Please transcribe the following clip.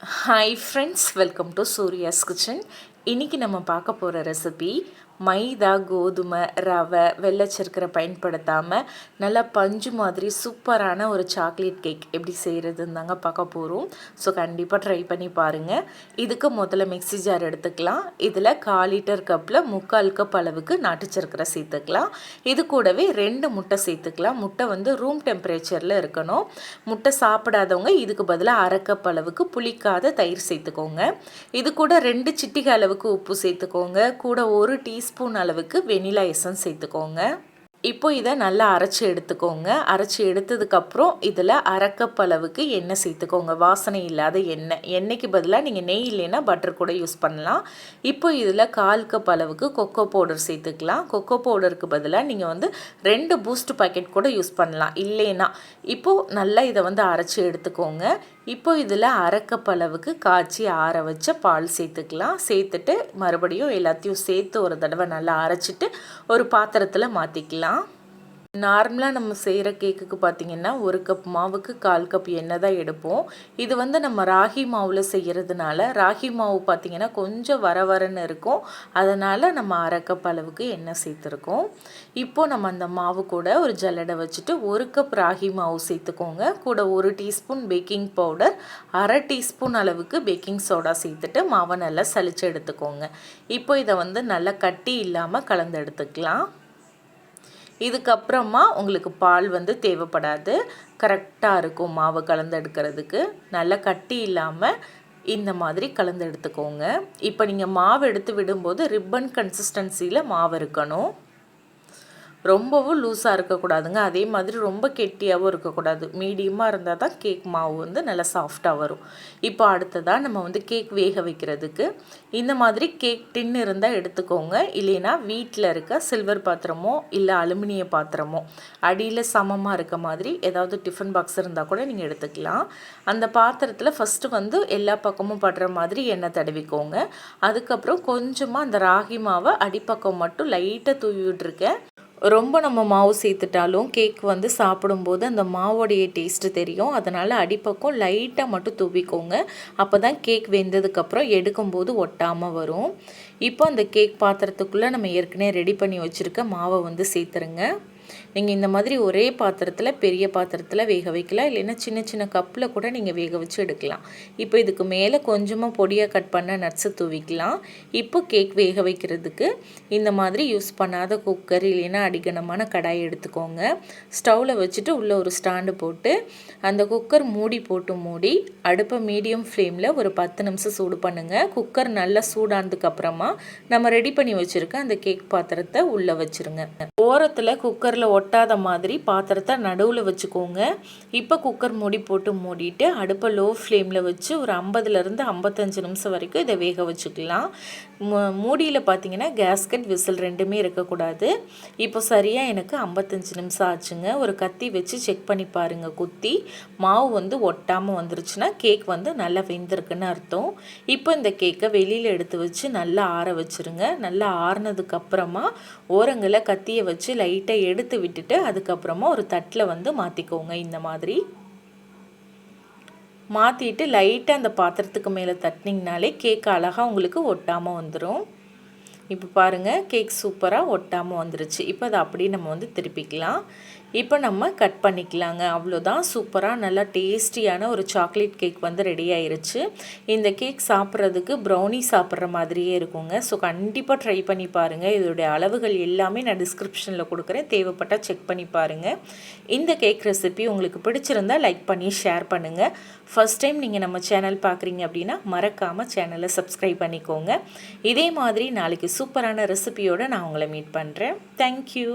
Hi friends welcome to Surya's kitchen இன்றைக்கி நம்ம பார்க்க போகிற ரெசிபி மைதா கோதுமை ரவை வெள்ளச்சர்க்கரை பயன்படுத்தாமல் நல்லா பஞ்சு மாதிரி சூப்பரான ஒரு சாக்லேட் கேக் எப்படி செய்கிறதுன்னு தாங்க பார்க்க போகிறோம் ஸோ கண்டிப்பாக ட்ரை பண்ணி பாருங்கள் இதுக்கு முதல்ல மிக்ஸி ஜார் எடுத்துக்கலாம். இதில் கால் லிட்டர் கப்பில் முக்கால் கப் அளவுக்கு நாட்டு சர்க்கரை சேர்த்துக்கலாம். இது கூடவே ரெண்டு முட்டை சேர்த்துக்கலாம். முட்டை வந்து ரூம் டெம்பரேச்சரில் இருக்கணும். முட்டை சாப்பிடாதவங்க இதுக்கு பதிலாக அரை கப் அளவுக்கு புளிக்காத தயிர் சேர்த்துக்கோங்க. இது கூட ரெண்டு சிட்டிகை அளவுக்கு உப்பு சேர்த்துக்கோங்க. கூட ஒரு டீ டீஸ்பூன் அளவுக்கு வெனிலா எசன்ஸ் சேர்த்துக்கோங்க. இப்போ இதை நல்லா அரைச்சி எடுத்துக்கோங்க. அரைச்சி எடுத்ததுக்கப்புறம் இதில் அரைக்கப் அளவுக்கு எண்ணெய் சேர்த்துக்கோங்க. வாசனை இல்லாத எண்ணெய். எண்ணெய்க்கு பதிலாக நீங்கள் நெய் இல்லைன்னா பட்டர் கூட யூஸ் பண்ணலாம். இப்போ இதில் கால் கப் அளவுக்கு கொக்கோ பவுடர் சேர்த்துக்கலாம். கொக்கோ பவுடருக்கு பதிலாக நீங்கள் வந்து ரெண்டு பூஸ்ட் பாக்கெட் கூட யூஸ் பண்ணலாம். இல்லைன்னா இப்போது நல்லா இதை வந்து அரைச்சி எடுத்துக்கோங்க. இப்போ இதில் அரைக்கப் அளவுக்கு காய்ச்சி ஆற வச்ச பால் சேர்த்துக்கலாம். சேர்த்துட்டு மறுபடியும் எல்லாத்தையும் சேர்த்து ஒரு தடவை நல்லா அரைச்சிட்டு ஒரு பாத்திரத்தில் மாற்றிக்கலாம் நார்மலாக நம்ம செய்கிற கேக்குக்கு பார்த்திங்கன்னா ஒரு கப் மாவுக்கு கால் கப் எண்ணெய் தான் எடுப்போம். இது வந்து நம்ம ராகி மாவில் செய்கிறதுனால ராகி மாவு பார்த்திங்கன்னா கொஞ்சம் வர வரன்னு இருக்கும். அதனால் நம்ம அரை கப் அளவுக்கு எண்ணெய் சேர்த்துருக்கோம். இப்போது நம்ம அந்த மாவு கூட ஒரு ஜல்லடை வச்சுட்டு ஒரு கப் ராகி மாவு சேர்த்துக்கோங்க. கூட ஒரு டீஸ்பூன் பேக்கிங் பவுடர் அரை டீஸ்பூன் அளவுக்கு பேக்கிங் சோடா சேர்த்துட்டு மாவை நல்லா சளிச்சு எடுத்துக்கோங்க. இப்போ இதை வந்து நல்லா கட்டி இல்லாமல் கலந்து எடுத்துக்கலாம். இதுக்கப்புறமா உங்களுக்கு பால் வந்து தேவைப்படாது. கரெக்டாக இருக்கும் மாவு கலந்து எடுக்கிறதுக்கு நல்லா கட்டி இல்லாமல் இந்த மாதிரி கலந்து எடுத்துக்கோங்க இப்போ நீங்கள் மாவு எடுத்து விடும்போது ரிப்பன் கன்சிஸ்டன்சியில் மாவு இருக்கணும். ரொம்பவும் லூஸாக இருக்கக்கூடாதுங்க. அதே மாதிரி ரொம்ப கெட்டியாகவும் இருக்கக்கூடாது. மீடியமாக இருந்தால் தான் கேக் மாவு வந்து நல்லா சாஃப்டாக வரும். இப்போ அடுத்ததாக நம்ம வந்து கேக் வேக வைக்கிறதுக்கு இந்த மாதிரி கேக் டின் இருந்தால் எடுத்துக்கோங்க. இல்லைன்னா வீட்டில் இருக்க சில்வர் பாத்திரமோ இல்லை அலுமினிய பாத்திரமோ அடியில் சமமாக இருக்க மாதிரி ஏதாவது டிஃபன் பாக்ஸ் இருந்தால் கூட நீங்கள் எடுத்துக்கலாம். அந்த பாத்திரத்தில் ஃபஸ்ட்டு வந்து எல்லா பக்கமும் படுற மாதிரி எண்ணெய் தடவிக்கோங்க. அதுக்கப்புறம் கொஞ்சமாக அந்த ராகி மாவை அடிப்பக்கம் மட்டும் லைட்டாக தூவி விட்டுருக்கேன். ரொம்ப நம்ம மாவு சேர்த்துட்டாலும் கேக் வந்து சாப்பிடும்போது அந்த மாவோடைய டேஸ்ட்டு தெரியும். அதனால் அடிப்பக்கம் லைட்டாக மட்டும் தூவிக்கோங்க. அப்போ தான் கேக் வெந்ததுக்கப்புறம் எடுக்கும்போது ஒட்டாமல் வரும். இப்போ அந்த கேக் பாத்திரத்துக்குள்ளே நம்ம ஏற்கனவே ரெடி பண்ணி வச்சுருக்க மாவை வந்து சேர்த்துருங்க. நீங்கள் இந்த மாதிரி ஒரே பாத்திரத்தில் பெரிய பாத்திரத்தில் வேக வைக்கலாம். இல்லைன்னா சின்ன சின்ன கப்பில் கூட நீங்கள் வேக வச்சு எடுக்கலாம். இப்போ இதுக்கு மேலே கொஞ்சமாக பொடியாக கட் பண்ண நட்ஸை தூவிக்கலாம். இப்போ கேக் வேக வைக்கிறதுக்கு இந்த மாதிரி யூஸ் பண்ணாத குக்கர் இல்லைன்னா அடிக்கணமான கடாய் எடுத்துக்கோங்க. ஸ்டவ்வில் வச்சுட்டு உள்ளே ஒரு ஸ்டாண்டு போட்டு அந்த குக்கர் மூடி போட்டு மூடி அடுப்பை மீடியம் ஃப்ளேமில் ஒரு பத்து நிமிஷம் சூடு பண்ணுங்கள் குக்கர் நல்லா சூடானதுக்கப்புறமா நம்ம ரெடி பண்ணி வச்சுருக்க அந்த கேக் பாத்திரத்தை உள்ளே வச்சுருங்க. ஓரத்தில் குக்கரில் ஒட்டாத மாதிரி பாத்திரத்தை நடுவில் வச்சுக்கோங்க. இப்போ குக்கர் மூடி போட்டு மூடிட்டு அடுப்பை லோ ஃப்ளேமில் வச்சு ஒரு ஐம்பதுலேருந்து ஐம்பத்தஞ்சு நிமிஷம் வரைக்கும் இதை வேக வச்சுக்கலாம். மூடியில் பார்த்தீங்கன்னா கேஸ்கட் விசில் ரெண்டுமே இருக்கக்கூடாது. இப்போ சரியாக எனக்கு ஐம்பத்தஞ்சு நிமிஷம் ஆச்சுங்க. ஒரு கத்தி வச்சு செக் பண்ணி பாருங்கள் குத்தி. மாவு வந்து ஒட்டாமல் வந்துருச்சுன்னா கேக் வந்து நல்லா வெந்திருக்குன்னு அர்த்தம். இப்போ இந்த கேக்கை வெளியில் எடுத்து வச்சு நல்லா ஆற வச்சுருங்க. நல்லா ஆறினதுக்கப்புறமா ஓரங்களை கத்தியை வச்சு லைட்டாக எடுத்து விட்டுட்டு அதுக்கப்புறமா ஒரு தட்டில் வந்து மாற்றிக்கோங்க இந்த மாதிரி. மாற்றிட்டு லைட்டாக அந்த பாத்திரத்துக்கு மேலே தட்டினீங்கனாலே கேக் அழகாக உங்களுக்கு ஒட்டாமல் வந்துடும் இப்போ பாருங்கள் கேக் சூப்பராக ஒட்டாமல் வந்துருச்சு. இப்போ அதை அப்படியே நம்ம வந்து திருப்பிக்கலாம். இப்போ நம்ம கட் பண்ணிக்கலாங்க. அவ்வளோதான் சூப்பராக நல்லா டேஸ்டியான ஒரு சாக்லேட் கேக் வந்து ரெடி ஆயிருச்சு. இந்த கேக் சாப்பிட்றதுக்கு ப்ரௌனி சாப்பிட்ற மாதிரியே இருக்குங்க. ஸோ கண்டிப்பாக ட்ரை பண்ணி பாருங்கள் இதோடைய அளவுகள் எல்லாமே நான் டிஸ்கிரிப்ஷனில் கொடுக்குறேன். தேவைப்பட்டால் செக் பண்ணி பாருங்கள் இந்த கேக் ரெசிபி உங்களுக்கு பிடிச்சிருந்தால் லைக் பண்ணி ஷேர் பண்ணுங்கள் ஃபஸ்ட் டைம் நீங்கள் நம்ம சேனல் பார்க்குறீங்க அப்படின்னா மறக்காமல் சேனலை சப்ஸ்கிரைப் பண்ணிக்கோங்க. இதே மாதிரி நாளைக்கு சூப்பரான ரெசிபியோடு நான் உங்களை மீட் பண்ணுறேன் தேங்க்யூ